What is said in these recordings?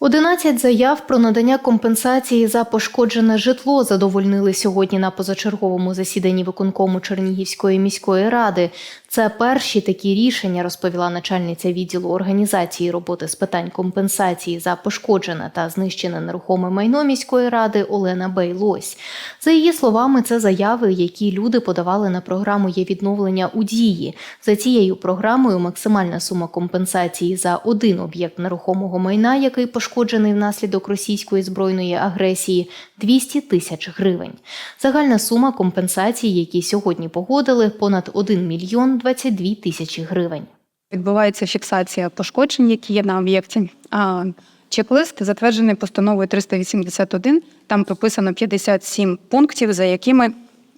11 заяв про надання компенсації за пошкоджене житло задовольнили сьогодні на позачерговому засіданні виконкому Чернігівської міської ради. Це перші такі рішення, розповіла начальниця відділу організації роботи з питань компенсації за пошкоджене та знищене нерухоме майно міської ради Олена Бейлось. За її словами, це заяви, які люди подавали на програму є відновлення у дії. За цією програмою максимальна сума компенсації за один об'єкт нерухомого майна, який пошкоджений внаслідок російської збройної агресії, 200 тисяч гривень. Загальна сума компенсацій, які сьогодні погодили, понад 1 мільйон 22 тисячі гривень. Відбувається фіксація пошкоджень, які є на об'єкті. А чек-лист затверджений постановою 381. Там прописано 57 пунктів, за якими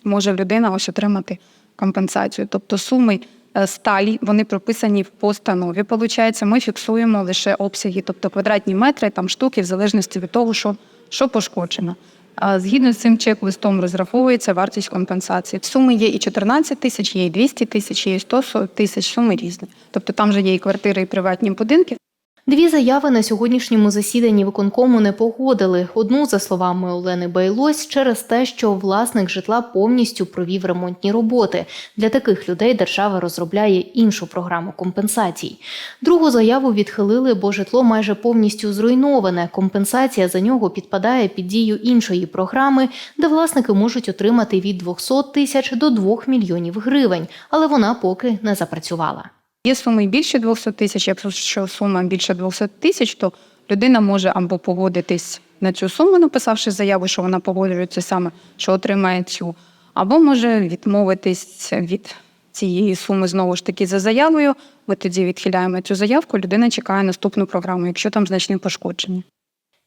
може людина ось отримати компенсацію. Тобто суми сталі вони прописані в постанові. Получається, ми фіксуємо лише обсяги, тобто квадратні метри, там штуки, в залежності від того, що, що пошкоджено. Згідно з цим чек-листом розраховується вартість компенсації. Суми є і 14 тисяч, є і 200 тисяч, є і 100 тисяч, суми різні. Тобто там вже є і квартири, і приватні будинки. Дві заяви на сьогоднішньому засіданні виконкому не погодили. Одну, за словами Олени Байлось, через те, що власник житла повністю провів ремонтні роботи. Для таких людей держава розробляє іншу програму компенсацій. Другу заяву відхилили, бо житло майже повністю зруйноване. Компенсація за нього підпадає під дію іншої програми, де власники можуть отримати від 200 тисяч до 2 мільйонів гривень, але вона поки не запрацювала. Є суми більше 200 тисяч, якщо сума більше 200 тисяч, то людина може або погодитись на цю суму, написавши заяву, що вона погоджується саме, що отримає цю, або може відмовитись від цієї суми знову ж таки за заявою. Ми тоді відхиляємо цю заявку, людина чекає наступну програму, якщо там значні пошкодження.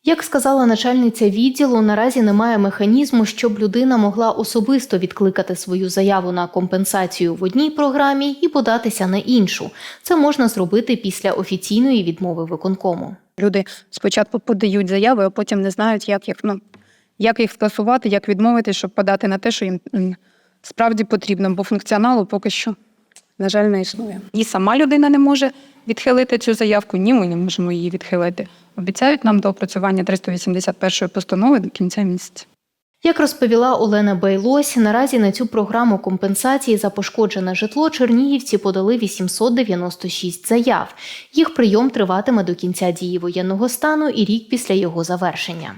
Як сказала начальниця відділу, наразі немає механізму, щоб людина могла особисто відкликати свою заяву на компенсацію в одній програмі і податися на іншу. Це можна зробити після офіційної відмови виконкому. Люди спочатку подають заяви, а потім не знають, як їх ну, як їх скасувати, як відмовити, щоб подати на те, що їм справді потрібно, бо функціоналу поки що, на жаль, не існує. І сама людина не може відхилити цю заявку, ні, ми не можемо її відхилити. Обіцяють нам до опрацювання 381 постанови до кінця місяця. Як розповіла Олена Байлось, наразі на цю програму компенсації за пошкоджене житло чернігівці подали 896 заяв. Їх прийом триватиме до кінця дії воєнного стану і рік після його завершення.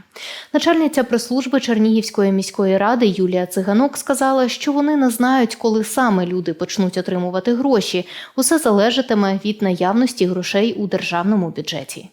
Начальниця прес-служби Чернігівської міської ради Юлія Циганок сказала, що вони не знають, коли саме люди почнуть отримувати гроші. Усе залежатиме від наявності грошей у державному бюджеті.